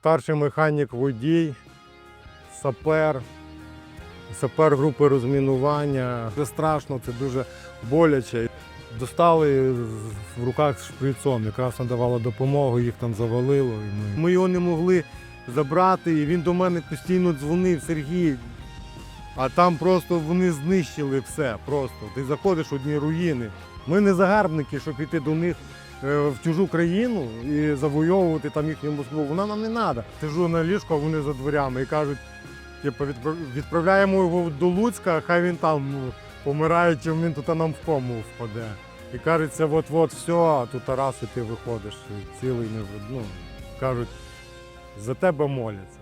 старший механік водій, сапер, сапер групи розмінування. Це страшно, це дуже боляче. Достали в руках шприцом, якраз надавала допомогу, їх там завалило. Ми... його не могли забрати, і він до мене постійно дзвонив, Сергій. А там просто вони знищили все. Просто. Ти заходиш в одні руїни. Ми не загарбники, щоб іти до них в чужу країну і завойовувати там їхню Москву. Вона нам не треба. Сижу на ліжку, а вони за дверями і кажуть, типу, відправляємо його до Луцька, хай він там ну, помирає, чим він тут нам в кому впаде. І кажеться, от-от все, а тут Тарас, і ти виходиш цілий не ну, кажуть, за тебе моляться.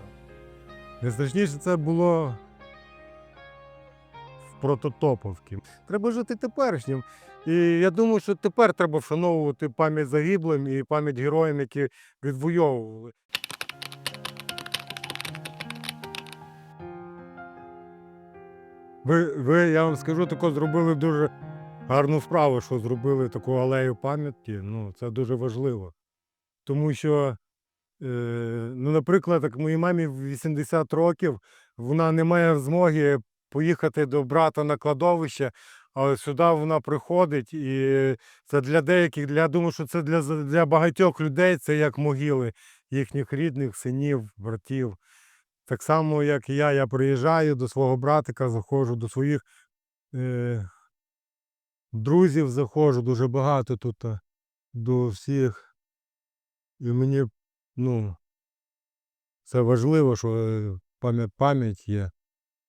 Найстрашніше це було в Прототоповці. Треба жити теперішнім. І я думаю, що тепер треба вшановувати пам'ять загиблим і пам'ять героям, які відвоювали. Ви, ви, я вам скажу, тако зробили дуже гарну справу, що зробили таку алею пам'яті. Ну, це дуже важливо. Тому що, е, ну, наприклад, так моїй мамі в 80 років вона не має змоги поїхати до брата на кладовище, але сюди вона приходить, і це для деяких, я думаю, що це для, для багатьох людей це як могили їхніх рідних, синів, братів. Так само, як і я, я приїжджаю до свого братика, заходжу до своїх е, друзів, заходжу дуже багато тут до всіх. І мені, ну, це важливо, що е, пам'ять, пам'ять є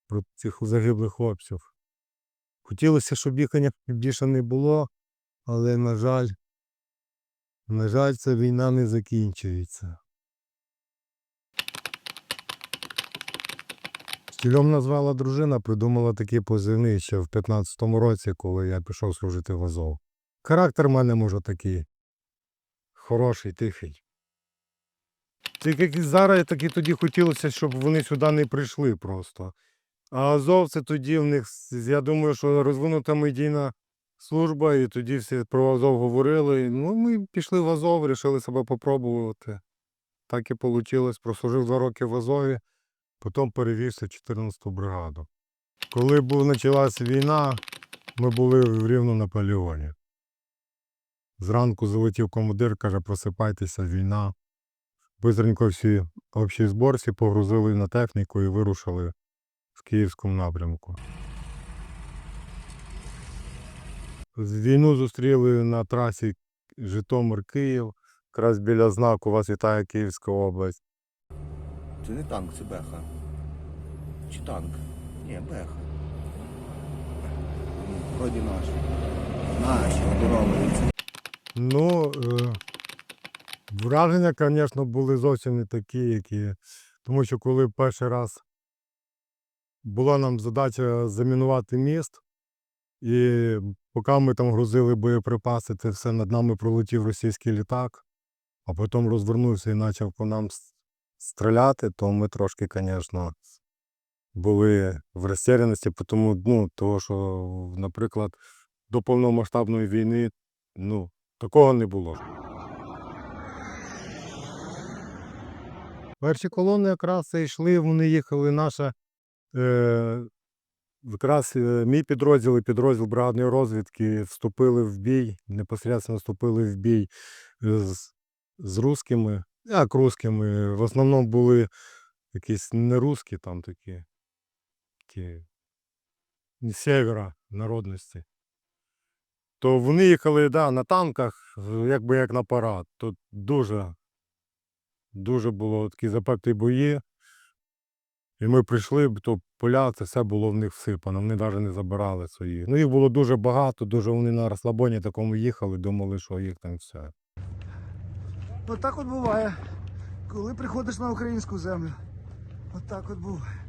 про цих загиблих хлопців. Хотілося, щоб їх більше не було, але, на жаль, на жаль, ця війна не закінчується. Стільом назвала дружина, придумала такі позивний ще в 15-му році, коли я пішов служити в Азов. Характер в мене може такий хороший, тихий. Тільки зараз, так і тоді хотілося, щоб вони сюди не прийшли просто. А Азов це тоді в них, я думаю, що розвинута медійна служба, і тоді всі про Азов говорили. Ну, ми пішли в Азов, вирішили себе попробувати. Так і вийшло. Прослужив два роки в Азові, потім перевівся в 14-ту бригаду. Коли почалася війна, ми були в рівно на полігоні. Зранку залетів командир, каже, просипайтеся, війна. Бистренько всі общий збор, всі погрузили на техніку і вирушили Київському напрямку. Війну зустріли на трасі Житомир-Київ. Якраз біля знаку вас вітає Київська область. Це не танк, це беха. Чи танк? Ні, беха. М, Вроді наші. Наші, оборонці. Ну, е, враження, звісно, були зовсім не такі, які. Тому що коли перший раз була нам задача замінувати міст, і поки ми там грузили боєприпаси, це все над нами пролетів російський літак, а потім розвернувся і почав по нам стріляти, то ми трошки, звісно, були в розтеряності, тому, ну, того, що, наприклад, до повномасштабної війни, ну, такого не було. Перші колони якраз це йшли, вони їхали наша. Е, якраз е, мій підрозділ і підрозділ бригадної розвідки вступили в бій, непосередньо вступили в бій е, з, з русскими, як русскими. В основному були якісь не русські там такі, такі севера народності. То вони їхали да, на танках, якби як на парад. Тут дуже, дуже було такі запеклі бої. І ми прийшли, то поля, це все було в них всипано, вони навіть не забирали свої. Ну, їх було дуже багато, дуже вони на розслабоні такому їхали, думали, що їх там все. От так от буває, коли приходиш на українську землю. От так от буває.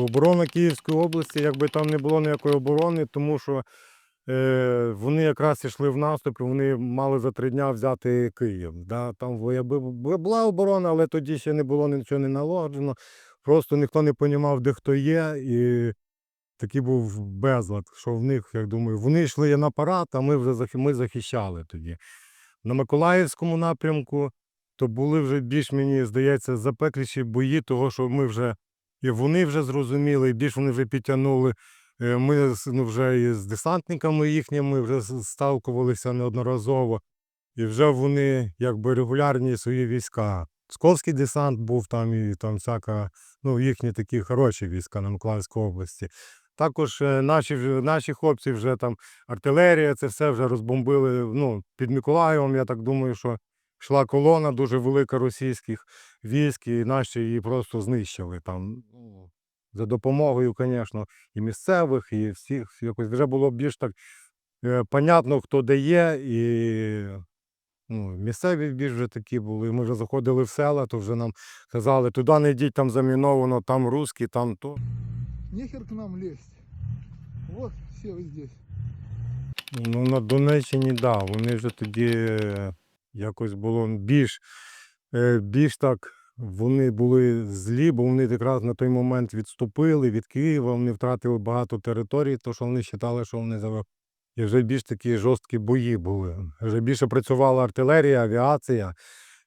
Оборона Київської області, якби там не було ніякої оборони, тому що е, вони якраз йшли в наступ, і вони мали за три дня взяти Київ. Да? Там якби була оборона, але тоді ще не було нічого не налагоджено. Просто ніхто не розумів, де хто є, і такий був безлад, що в них, як думаю, вони йшли на парад, а ми вже ми захищали тоді. На Миколаївському напрямку то були вже більш, мені здається, запекліші бої, того, що ми вже і вони вже зрозуміли, і більш вони вже підтягнули. Е, Ми ну, вже і з десантниками їхніми вже сталкувалися неодноразово. І вже вони якби регулярні свої війська. Псковський десант був там і там всяка, ну, їхні такі хороші війська на Миколаївській області. Також е, наші, наші хлопці вже там артилерія, це все вже розбомбили. Ну, під Миколаєвом, я так думаю, що йшла колона дуже велика російських військ, і наші її просто знищили там. ну, За допомогою, звісно, і місцевих, і всіх. Якось вже було більш так е, понятно, хто де є, і ну, місцеві більш вже такі були. Ми вже заходили в села, то вже нам казали, туди не йдіть, там заміновано, там русські, там то. Нехер к нам лезть. Вот все вы здесь. Ну, на Донеччині, так, да, вони вже тоді е, якось було більш, е, більш так, вони були злі, бо вони якраз на той момент відступили від Києва, вони втратили багато територій, то що вони вважали, що вони. І вже більш такі жорсткі бої були. Вже більше працювала артилерія, авіація.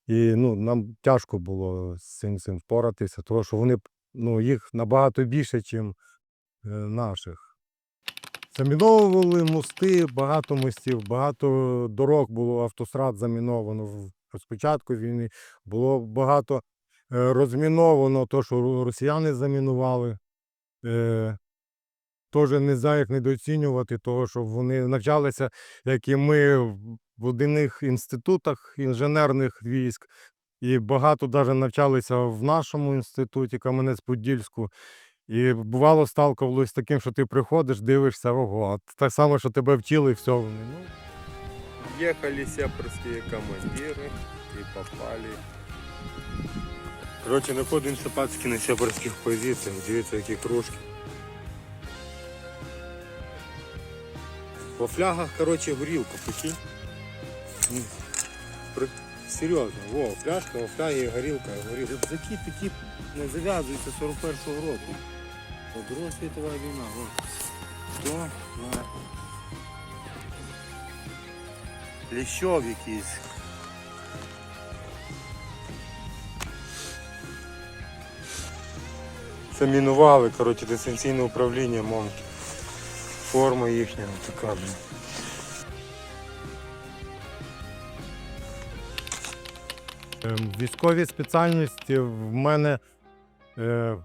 І ну, нам тяжко було з цим, цим впоратися, тому що вони ну, їх набагато більше, ніж е, наших. Заміновували мости, багато мостів, багато дорог було, автострад заміновано. Спочатку війни було багато е, розміновано, то, що росіяни замінували. Теж не знаю, як недооцінювати, того, що вони навчалися, як і ми, в- одних інститутах інженерних військ. І багато навіть навчалися в нашому інституті Кам'янець-Подільську. І бувало сталкувалось з таким, що ти приходиш, дивишся, ого, а так само, що тебе вчили, і все. Ну, Ехали сепарские командиры и попали. Коротше, знаходимося пацки на сепарських позиціях. Дивіться, які кружки. По флягах, коротше, горілка, прикинь. Ну, Серйозно, во, фляжка, во флягі горілка, горілка. Рюкзаки такі не зав'язуються 41-го року. Друга світова війна, о. Хто? На. Ліщов якийсь. Це мінували, коротше, дистанційне управління момки. Форма їхня така. блін. Ем, Військові спеціальності в мене е,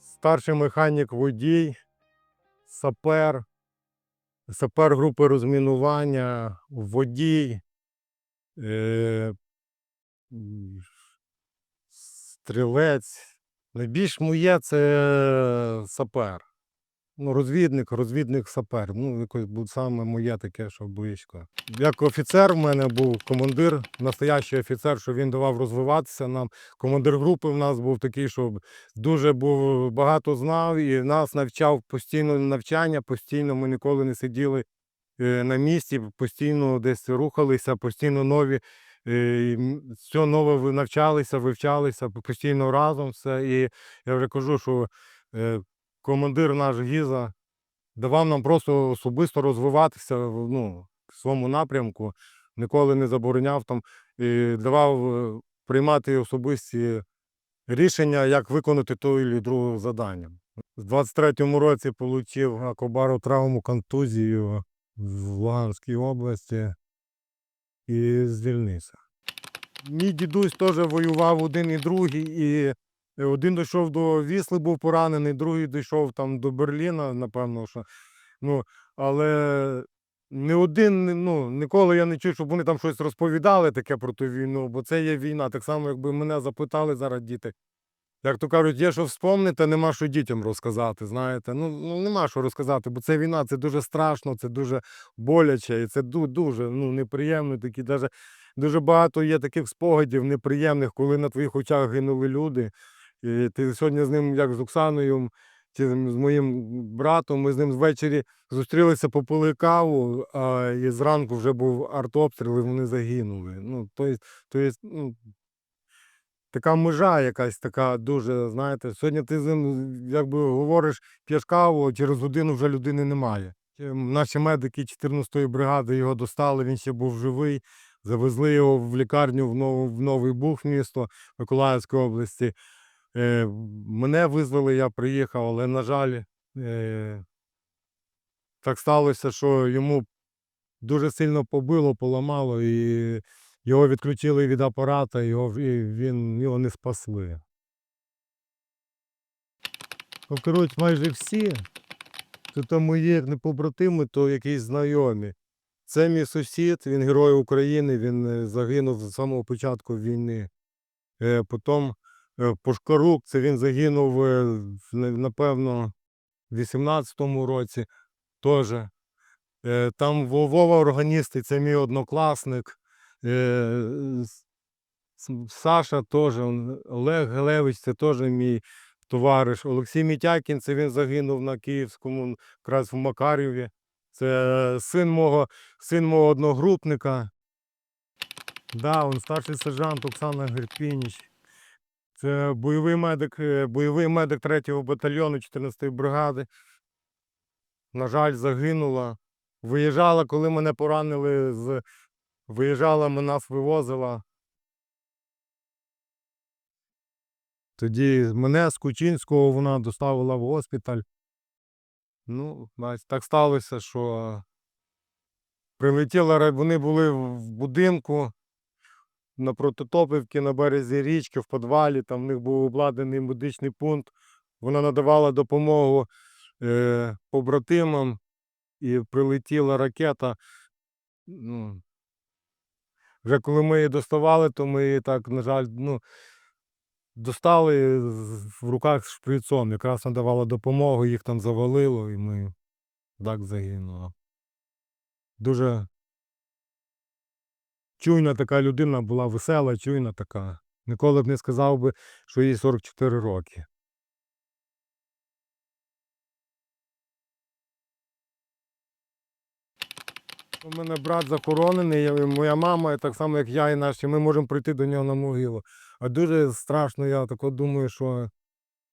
старший механік водій, сапер, сапер групи розмінування, водій, е, стрілець. Найбільш моє це сапер. Ну, розвідник, розвідник сапер. Ну, якось буде саме моє таке, що близько. Як офіцер в мене був командир, настоящий офіцер, що він давав розвиватися нам. Командир групи в нас був такий, що дуже був багато знав і нас навчав постійно навчання, постійно ми ніколи не сиділи е, на місці, постійно десь рухалися, постійно нові. е, Все нове навчалися, вивчалися постійно разом все. І я вже кажу, що е, командир наш Гіза давав нам просто особисто розвиватися ну, в своєму напрямку, ніколи не забороняв там і давав е, приймати особисті рішення, як виконати то і друге завдання. У 23-му році отримав акобару травму контузію в Луганській області і звільнився. Мій дідусь теж воював один і другий, і один дійшов до Вісли, був поранений, другий дійшов там до Берліна, напевно, що. Ну, але не один, ну, ніколи я не чув, щоб вони там щось розповідали таке про ту війну, бо це є війна. Так само, якби мене запитали зараз діти. Як то кажуть, є що вспомнити, нема що дітям розказати. Знаєте, ну, ну нема що розказати, бо це війна, це дуже страшно, це дуже боляче, і це дуже ну, неприємно. Такі даже дуже багато є таких спогадів неприємних, коли на твоїх очах гинули люди. І ти сьогодні з ним, як з Оксаною, чи з моїм братом, ми з ним ввечері зустрілися, попили каву, а і зранку вже був артобстріл, і вони загинули. Ну, то є, то є, ну, така межа якась така дуже, знаєте, сьогодні ти з ним якби говориш, п'єш каву, а через годину вже людини немає. Наші медики 14-ї бригади його достали, він ще був живий. Завезли його в лікарню в, Новий Буг, місто Миколаївської області. Е, мене визвали, я приїхав, але, на жаль, е, так сталося, що йому дуже сильно побило, поламало, і його відключили від апарата, і він, його не спасли. Повторюють майже всі, то мої не побратими, то якісь знайомі. Це мій сусід, він герой України, він е, загинув з самого початку війни. Потім Пушкарук, це він загинув, е, напевно, в 18-му році теж. Е, Там Во- Вова Органістий, це мій однокласник. Е, Саша теж, Олег Гелевич, це теж мій товариш. Олексій Мітякін, це він загинув на Київському, якраз в Макарєві. Це син мого, син мого одногрупника. Да, он старший сержант Оксана Герпініч. Це бойовий медик, е, бойовий медик 3-го батальйону 14-ї бригади. На жаль, загинула. Виїжджала, коли мене поранили з. Виїжджала, нас вивозила. Тоді мене з Кучинського вона доставила в госпіталь. Ну, так сталося, що прилетіла, вони були в будинку на Прототопівці, на березі річки, в підвалі, там в них був обладнаний медичний пункт. Вона надавала допомогу е, побратимам, і прилетіла ракета. Ну, вже коли ми її доставали, то ми її так, на жаль, ну, достали в руках шприцом. Якраз надавала допомогу, їх там завалило, і ми так загинули. Дуже чуйна така людина була, весела, чуйна така. Ніколи б не сказав би, що їй 44 роки. У мене брат захоронений, моя мама, так само, як я і наші, ми можемо прийти до нього на могилу. А дуже страшно, я так думаю, що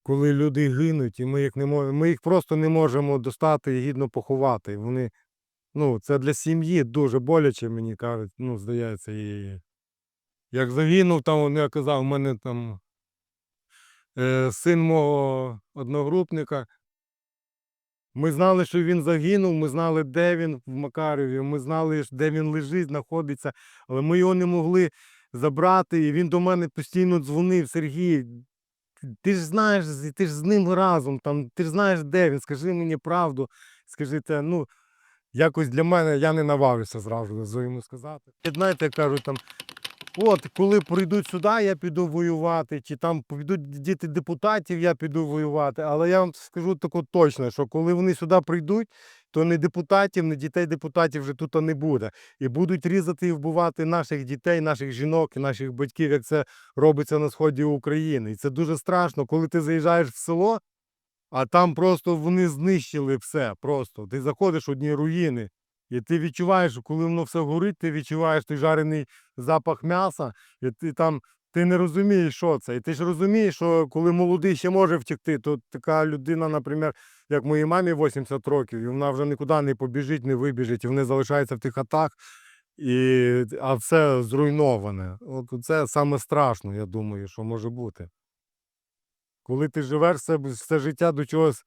коли люди гинуть, і ми їх не можемо, ми їх просто не можемо достати і гідно поховати. Вони, ну, це для сім'ї дуже боляче, мені кажуть, ну, здається, і як загинув, там, я казав, у мене там е, син мого одногрупника. Ми знали, що він загинув, ми знали, де він в Макареві, ми знали, де він лежить, знаходиться, але ми його не могли забрати. І він до мене постійно дзвонив, Сергій. Ти ж знаєш, ти ж з ним разом, там, ти ж знаєш, де він, скажи мені правду, скажи те, ну, якось для мене я не наважився зразу йому сказати. Знаєте, кажуть там, от коли прийдуть сюди, я піду воювати, чи там підуть діти депутатів, я піду воювати. Але я вам скажу таку точно, що коли вони сюди прийдуть, то не депутатів, не дітей депутатів вже тут не буде. І будуть різати і вбивати наших дітей, наших жінок і наших батьків, як це робиться на сході України. І це дуже страшно, коли ти заїжджаєш в село, а там просто вони знищили все. Просто ти заходиш в одні руїни. І ти відчуваєш, коли воно все горить, ти відчуваєш той жарений запах м'яса, і ти там ти не розумієш, що це. І ти ж розумієш, що коли молодий ще може втекти, то така людина, наприклад, як моїй мамі 80 років, і вона вже нікуди не побіжить, не вибіжить, і вони залишаються в тих хатах, і, а все зруйноване. От це саме страшно, я думаю, що може бути. Коли ти живеш все, все життя до чогось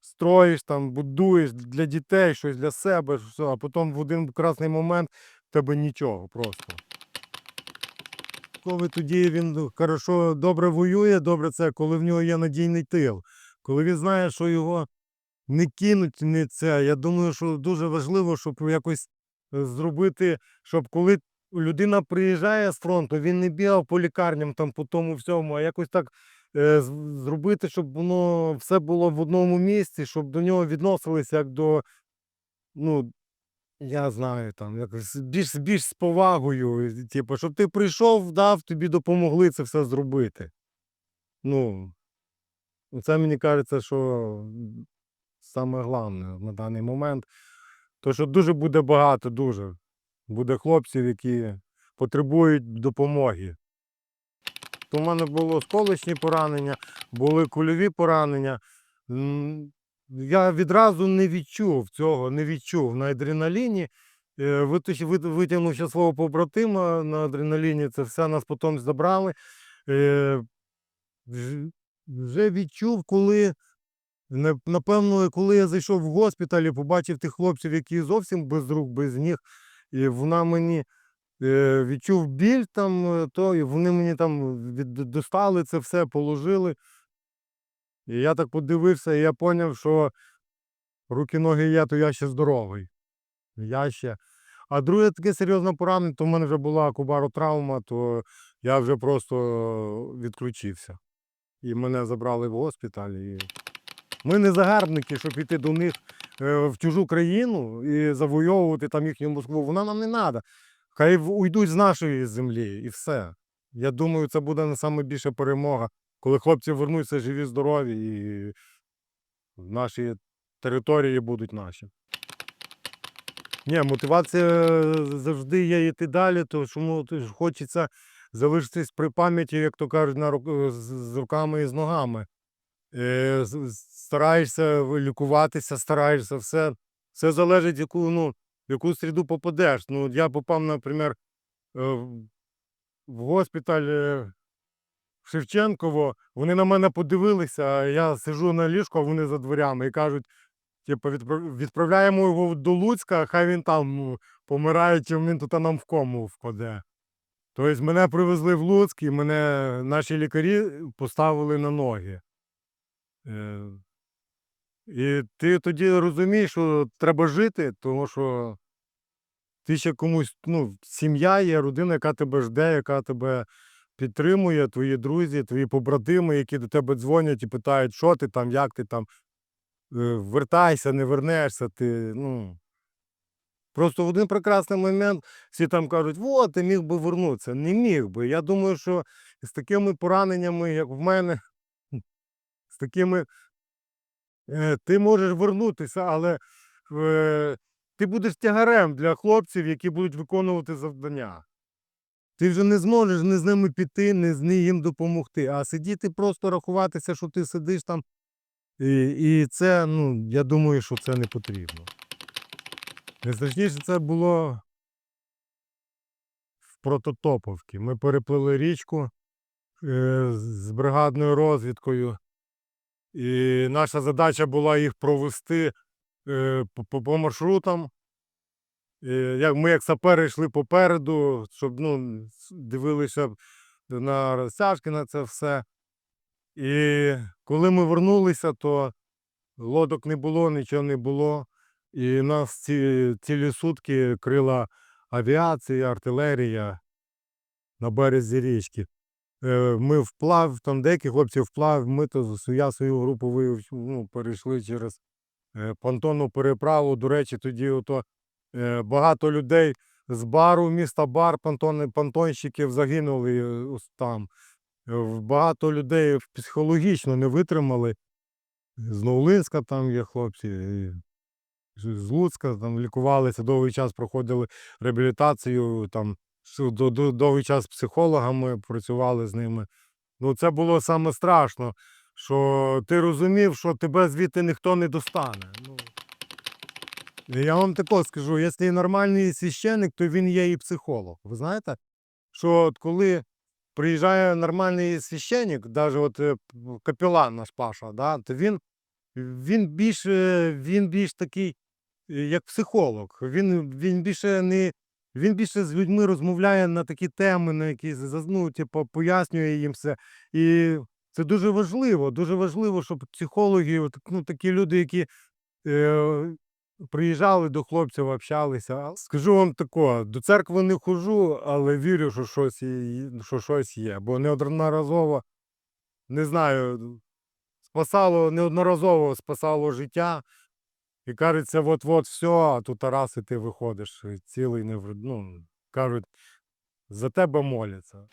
строїш, там, будуєш для дітей щось для себе, все, а потім в один красний момент в тебе нічого просто. Коли тоді він ну, хорошо, добре воює, добре це, коли в нього є надійний тил. Коли він знає, що його не кинуть, не це. Я думаю, що дуже важливо, щоб якось е, зробити, щоб коли людина приїжджає з фронту, він не бігав по лікарням там по тому всьому, а якось так зробити, щоб воно все було в одному місці, щоб до нього відносилися як до, ну, я знаю, там, більш, більш з повагою. Типу, щоб ти прийшов, дав, тобі допомогли це все зробити. Ну, це мені кажеться, що саме головне на даний момент. То що дуже буде багато, дуже. Буде хлопців, які потребують допомоги. То в мене було сколочні поранення, були кульові поранення. Я відразу не відчув цього, не відчув на адреналіні. Е, витащив- Витягнув ще свого побратима на адреналіні, це все нас потім забрали. Е, Вже відчув, коли напевно, коли я зайшов в госпіталь і побачив тих хлопців, які зовсім без рук, без ніг, і вона мені відчув біль там, е, то вони мені там достали це все, положили. І я так подивився, і я зрозумів, що руки, ноги є, то я ще здоровий. Я ще. А друге таке серйозне поранення, то в мене вже була кубаротравма, то я вже просто відключився. І мене забрали в госпіталь. І... Ми не загарбники, щоб йти до них е, в чужу країну і завойовувати там їхню Москву. Вона нам не треба. Хай уйдуть з нашої землі і все. Я думаю, це буде найбільша перемога, коли хлопці вернуться живі, здорові і наші території будуть наші. Ні, мотивація завжди є йти далі, то чому ти хочеться залишитись при пам'яті, як то кажуть, на рук- з з руками і з ногами. Е, Стараєшся лікуватися, стараєшся все. Все залежить, яку, ну, в яку среду попадеш. Ну, я попав, наприклад, е, в- госпіталь е, в Шевченково. Вони на мене подивилися, а я сижу на ліжку, а вони за дверями і кажуть, типу, відправляємо його до Луцька, хай він там помирає, чим він тут нам в кому впаде. Тобто мене привезли в Луцьк і мене наші лікарі поставили на ноги. І ти тоді розумієш, що треба жити, тому що ти ще комусь, ну, сім'я є, родина, яка тебе жде, яка тебе підтримує, твої друзі, твої побратими, які до тебе дзвонять і питають, що ти там, як ти там, е, вертайся, не вернешся, ти, ну. Просто в один прекрасний момент всі там кажуть, от, ти міг би вернутися. Не міг би. Я думаю, що з такими пораненнями, як в мене, з такими ти можеш вернутися, але е, ти будеш тягарем для хлопців, які будуть виконувати завдання. Ти вже не зможеш не з ними піти, не з ним їм допомогти. А сидіти просто рахуватися, що ти сидиш там. І, і це, ну, я думаю, що це не потрібно. Найстрашніше це було в Прототоповці. Ми переплили річку е, з бригадною розвідкою. І наша задача була їх провести е, по, по, маршрутам. Е, ми, як сапери, йшли попереду, щоб ну, дивилися на розтяжки на це все. І коли ми вернулися, то лодок не було, нічого не було. І нас ці, цілі сутки крила авіація, артилерія на березі річки. Е, Ми вплав, там деякі хлопці вплав, ми то я свою групу вивів, ну, перейшли через е, понтонну переправу. До речі, тоді ото, е, багато людей з бару, міста Бар, понтони, понтонщиків загинули там. Багато людей психологічно не витримали. З Новолинська там є хлопці, з Луцька там лікувалися, довгий час проходили реабілітацію, там довгий час з психологами працювали з ними. Ну, це було саме страшно, що ти розумів, що тебе звідти ніхто не достане. Ну, я вам тако скажу, якщо нормальний священник, то він є і психолог. Ви знаєте, що от коли приїжджає нормальний священник, навіть от е, капелан наш Паша, да, то він, він, більш, він більш такий, е, як психолог. Він, він більше не. Він більше з людьми розмовляє на такі теми, на які ну, типу, пояснює їм все. І це дуже важливо. Дуже важливо, щоб психологи, ну, такі люди, які е, приїжджали до хлопців, общалися. Скажу вам тако, до церкви не хожу, але вірю, що щось, що щось є. Бо неодноразово, не знаю, спасало, неодноразово спасало життя. І кажеться, от-от все, а тут раз і ти виходиш цілий не ну, кажуть, за тебе моляться.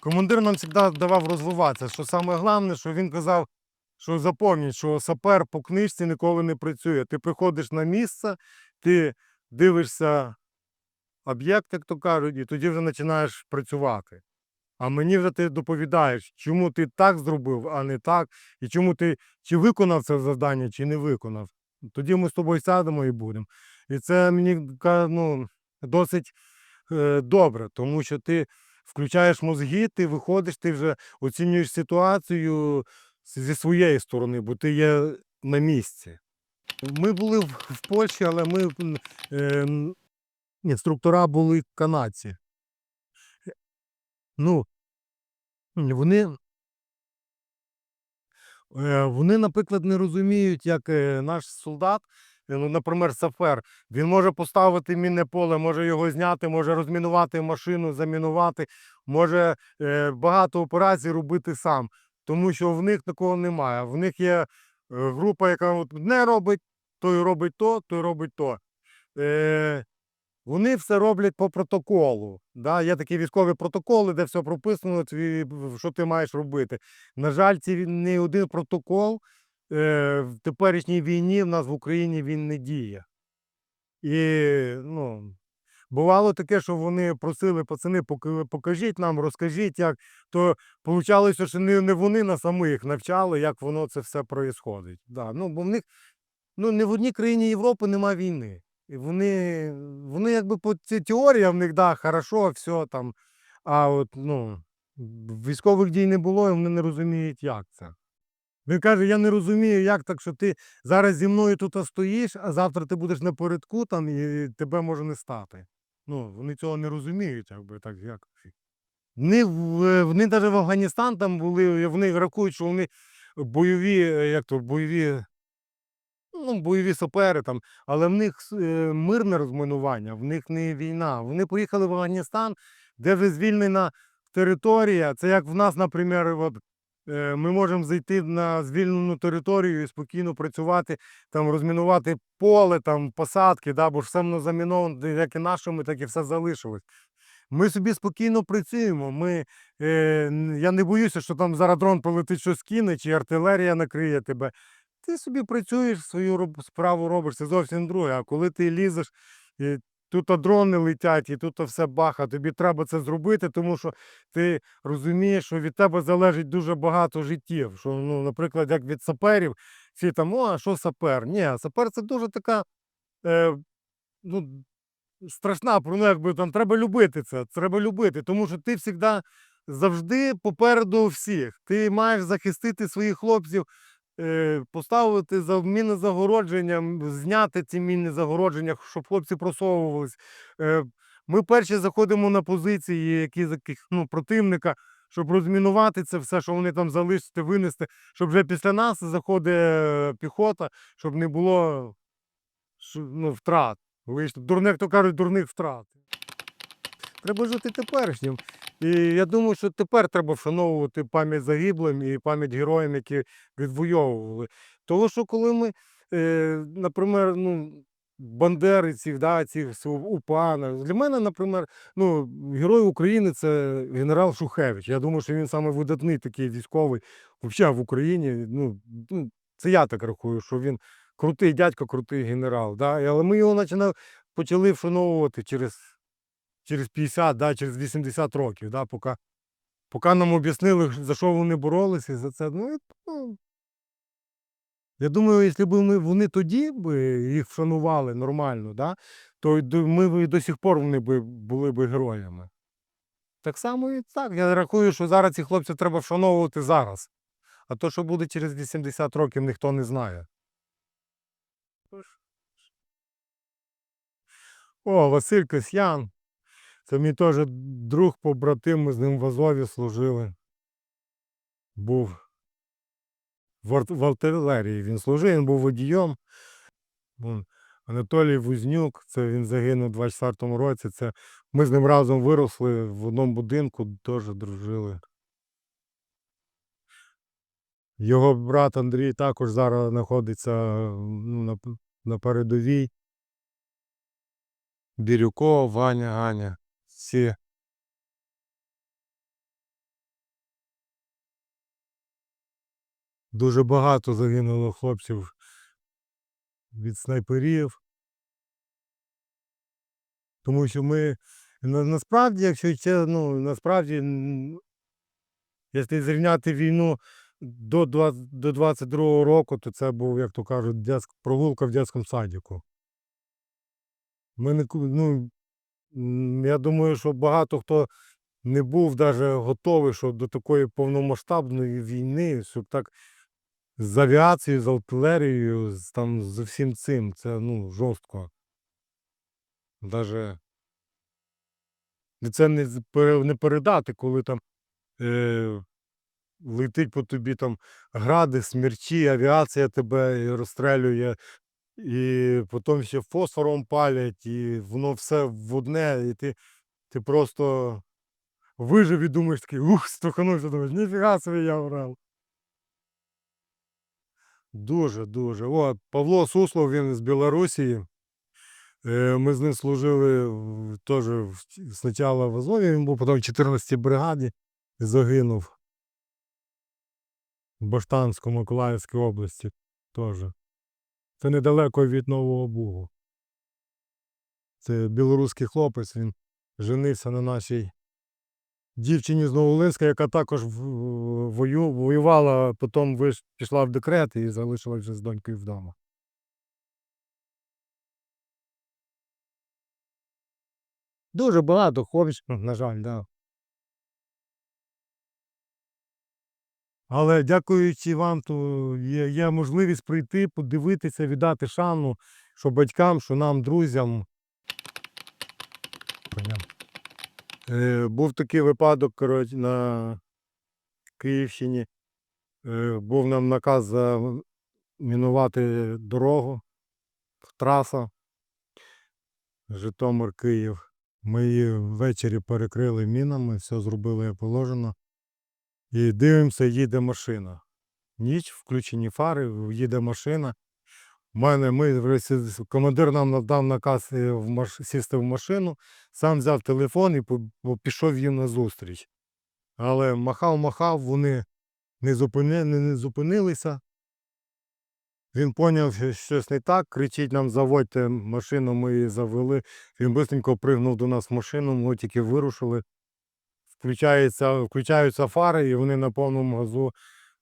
Командир нам завжди давав розвиватися. Що саме головне, що він казав, що запам'ять, що сапер по книжці ніколи не працює. Ти приходиш на місце, ти дивишся об'єкт, як то кажуть, і тоді вже починаєш працювати. А мені вже ти доповідаєш, чому ти так зробив, а не так, і чому ти чи виконав це завдання, чи не виконав. Тоді ми з тобою сядемо і будемо. І це мені ну, досить е, добре, тому що ти включаєш мозги, ти виходиш, ти вже оцінюєш ситуацію зі своєї сторони, бо ти є на місці. Ми були в, Польщі, але ми е, м, інструктора були канадці. Е, Ну, вони, вони, наприклад, не розуміють, як е, наш солдат, е, ну, наприклад, сафер, він може поставити мінне поле, може його зняти, може розмінувати машину, замінувати, може е, багато операцій робити сам, тому що в них такого немає. В них є е, група, яка не робить, той робить то, той робить то. Вони все роблять по протоколу. Да? Є такі військові протоколи, де все прописано, що ти маєш робити. На жаль, він- не один протокол е, в теперішній війні в нас в Україні він не діє. І ну, бувало таке, що вони просили пацани, покажіть нам, розкажіть, як. То получалося, що не, вони нас самих навчали, як воно це все проїсходить. Да. Ну, бо в них ну, не в одній країні Європи немає війни. І вони, вони якби по ці теорія в них, да, хорошо, все там. А от ну, військових дій не було, і вони не розуміють, як це. Він каже: я не розумію, як так, що ти зараз зі мною тут стоїш, а завтра ти будеш напередку там і тебе може не стати. Ну, вони цього не розуміють, якби так як. Вони, вони навіть в Афганістан там були, вони рахують, що вони бойові, е, як то, бойові, ну, бойові сапери там, але в них е, мирне розмінування, в них не війна. Вони поїхали в Афганістан, де вже звільнена територія. Це як в нас, наприклад, от, е, ми можемо зайти на звільнену територію і спокійно працювати, там розмінувати поле, там посадки, да, бо ж все воно заміновано, як і нашими, так і все залишилось. Ми собі спокійно працюємо. Ми, е, я не боюся, що там зараз дрон полетить щось кине, чи артилерія накриє тебе. Ти собі працюєш, свою справу робиш, це зовсім друге. А коли ти лізеш, і тут дрони летять, і тут все баха, тобі треба це зробити, тому що ти розумієш, що від тебе залежить дуже багато життів. Що, ну, наприклад, як від саперів, всі там, о, а що сапер? Ні, сапер це дуже така. Е, ну, страшна, про там треба любити це. Треба любити, тому що ти завжди завжди попереду всіх. Ти маєш захистити своїх хлопців, е, поставити за мінне загородження, зняти ці мінні загородження, щоб хлопці просовувались. Е, ми перші заходимо на позиції, які ну, противника. Щоб розмінувати це все, що вони там залишити, винести, щоб вже після нас заходить е, піхота, щоб не було ну, втрат. Дурне, як то кажуть, дурних втрат. Треба жити теперішнім. І я думаю, що тепер треба вшановувати пам'ять загиблим і пам'ять героям, які відвоювали. Тому що коли ми, е, наприклад, ну, бандерівців, да, цих УПА, для мене, наприклад, ну, герой України це генерал Шухевич. Я думаю, що він саме видатний такий військовий взагалі в Україні. Ну, ну, це я так рахую, що він крутий дядько, крутий генерал. Да? Але ми його почали вшановувати через, через 50, да, через 80 років, да, поки, поки нам об'яснили, за що вони боролися за це. Ну, ну, я думаю, якщо б ми, вони тоді б їх вшанували нормально, да, то ми б до сих пор вони б були б героями. Так само і так. Я рахую, що зараз цих хлопців треба вшановувати зараз. А то, що буде через 80 років, ніхто не знає. О, Василь Касьян. Це мій теж друг, побратим, ми з ним в Азові служили. Був в, арт- в артилерії. Він служив, він був водієм. Анатолій Вузнюк, це він загинув у 24-му році. Це ми з ним разом виросли в одному будинку, теж дружили. Його брат Андрій також зараз знаходиться ну, на, на передовій. Бірюко, Ваня, Ганя. Всі. Дуже багато загинуло хлопців від снайперів. Тому що ми на, насправді, якщо це, ну, насправді, якщо зрівняти війну до, 20, до 22-го року, то це був, як то кажуть, дятськ- прогулка в дитячому садіку. Ми не, ну, я думаю, що багато хто не був даже готовий що до такої повномасштабної війни, щоб так з авіацією, з артилерією, з, там, з всім цим. Це ну, жорстко. Даже це не, не передати, коли там е, летить по тобі там гради, смерчі, авіація тебе розстрелює, і потім ще фосфором палять, і воно все в одне, і ти, ти просто вижив і думаєш такий, ух, стоханувся, думаєш, ніфіга собі я врав. Дуже, дуже. О, Павло Суслов, він з Білорусі. Е, Ми з ним служили теж спочатку в Азові, він був потім в 14-й бригаді загинув. В Баштанську, Миколаївській області теж. Це недалеко від Нового Бугу. Це білоруський хлопець, він женився на нашій дівчині з Новолинська, яка також вою, воювала, потім пішла в декрет і залишилась вже з донькою вдома. Дуже багато хлопців, на жаль, да. Але дякуючи вам, то є, є можливість прийти, подивитися, віддати шану, що батькам, що нам, друзям. Е, був такий випадок коротше, на Київщині. Е, був нам наказ замінувати дорогу, траса Житомир-Київ. Ми її ввечері перекрили мінами, все зробили як положено. І дивимося, їде машина. Ніч, включені фари, їде машина. У мене ми, командир нам надав наказ е, в маш... сісти в машину, сам взяв телефон і пішов їм на зустріч. Але махав, махав, вони не, зупини... не, зупинилися. Він поняв, що щось не так, кричить нам, заводьте машину, ми її завели. Він швидко пригнув до нас в машину, ми тільки вирушили. Включаються, включаються фари, і вони на повному газу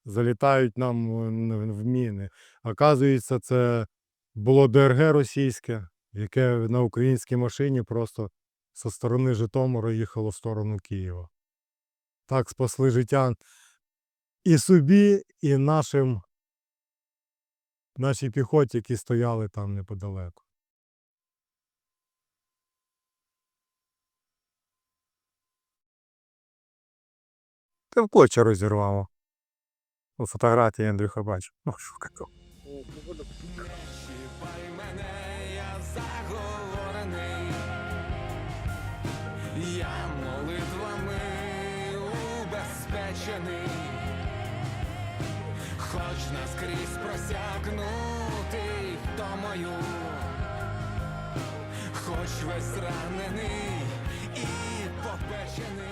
залітають нам в- в міни. Оказується, це було ДРГ російське, яке на українській машині просто зі сторони Житомира їхало в сторону Києва. Так спасли життя і собі, і нашим, нашій піхоті, які стояли там неподалеку. Ти в клоча розірвало. У фотографії Андрюха бачив. Ну, що. Чіпай мене, я заговорений, я молитвами убезпечений, хоч наскрізь просякнутий втомою, хоч весь ранений і попечений.